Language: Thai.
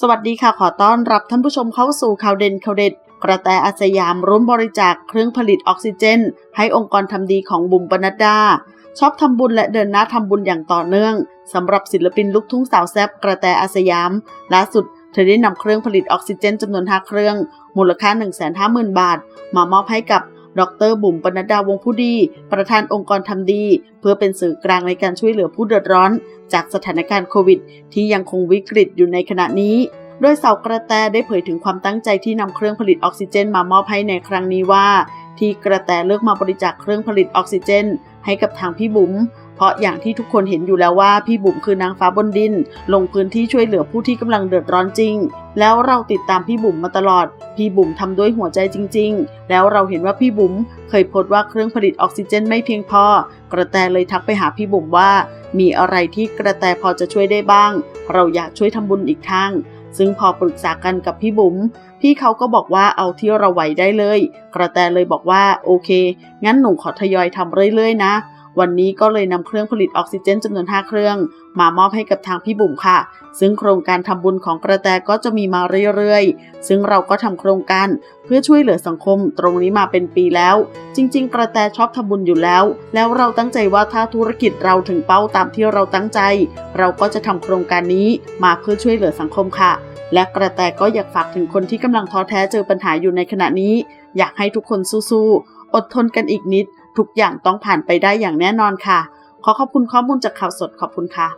สวัสดีค่ะขอต้อนรับท่านผู้ชมเข้าสู่ข่าวเด่นข่าวเด็ด กระแตอาสยามร่วมบริจาคเครื่องผลิตออกซิเจน ให้องค์กรทำดีของบุ๋มปนัดดาชอบทำบุญและเดินหน้าทำบุญอย่างต่อเนื่องสำหรับศิลปินลูกทุ่งสาวแซบกระแตอาสยามล่าสุดเธอได้นำเครื่องผลิตออกซิเจนจำนวน5เครื่อง มูลค่า 150,000 บาท มามอบให้กับ ดรบุ๋มปนัดดาวงผู้ดี ประธานองค์กรทำดี เพื่อเป็นสื่อกลางในการช่วยเหลือผู้เดือดร้อน จากสถานการณ์โควิด ที่ยังคงวิกฤตอยู่ในขณะนี้ โดยสาวกระแตได้เผยถึงความตั้งใจที่นำเครื่องผลิตออกซิเจนมามอบให้ในครั้งนี้ว่า ที่กระแตเลือกมาบริจาคเครื่องผลิตออกซิเจน ให้กับทางพี่บุ๋มเเพราะอย่างที่ทุกคนเห็นอยู่แล้วว่าพี่บุ๋มคือนางฟ้าบนดิน ลงพื้นที่ช่วยเหลือผู้ที่กำลังเดือดร้อนจริง แล้วเราติดตามพี่บุ๋มมาตลอด พี่บุ๋มทำด้วยหัวใจจริง ๆ แล้วเราเห็นว่าพี่บุ๋มเคยโพสต์ว่าเครื่องผลิตออกซิเจนไม่เพียงพอ กระแตเลยทักไปหาพี่บุ๋มว่า มีอะไรที่กระแตพอจะช่วยได้บ้าง เราอยากช่วยทำบุญอีกทางซึ่งพอปรึกษากันกับพี่บุ๋มพี่เขาก็บอกว่าเอาที่เราไหวได้เลย กระแตเลยบอกว่าโอเค งั้นหนูขอทยอยทำเรื่อยๆนะ วันนี้ก็เลยนำเครื่องผลิตออกซิเจนจำนวน 5 เครื่อง มามอบให้กับทางพี่บุ๋มค่ะ ซึ่งโครงการทำบุญของกระแตก็จะมีมาเรื่อยๆ ซึ่งเราก็ทำโครงการเพื่อช่วยเหลือสังคมตรงนี้มาเป็นปีแล้ว จริง ๆ กระแตชอบทำบุญอยู่แล้ว แล้วเราตั้งใจว่าถ้าธุรกิจเราถึงเป้าตามที่เราตั้งใจ เราก็จะทำโครงการนี้มาเพื่อช่วยเหลือสังคมค่ะ และกระแตก็อยากฝากถึงคนที่กำลังท้อแท้เจอปัญหาอยู่ในขณะนี้ อยากให้ทุกคนสู้ๆอดทนกันอีกนิด ทุกอย่างต้องผ่านไปได้อย่างแน่นอนค่ะ ขอขอบคุณข้อมูลจากข่าวสดขอบคุณค่ะ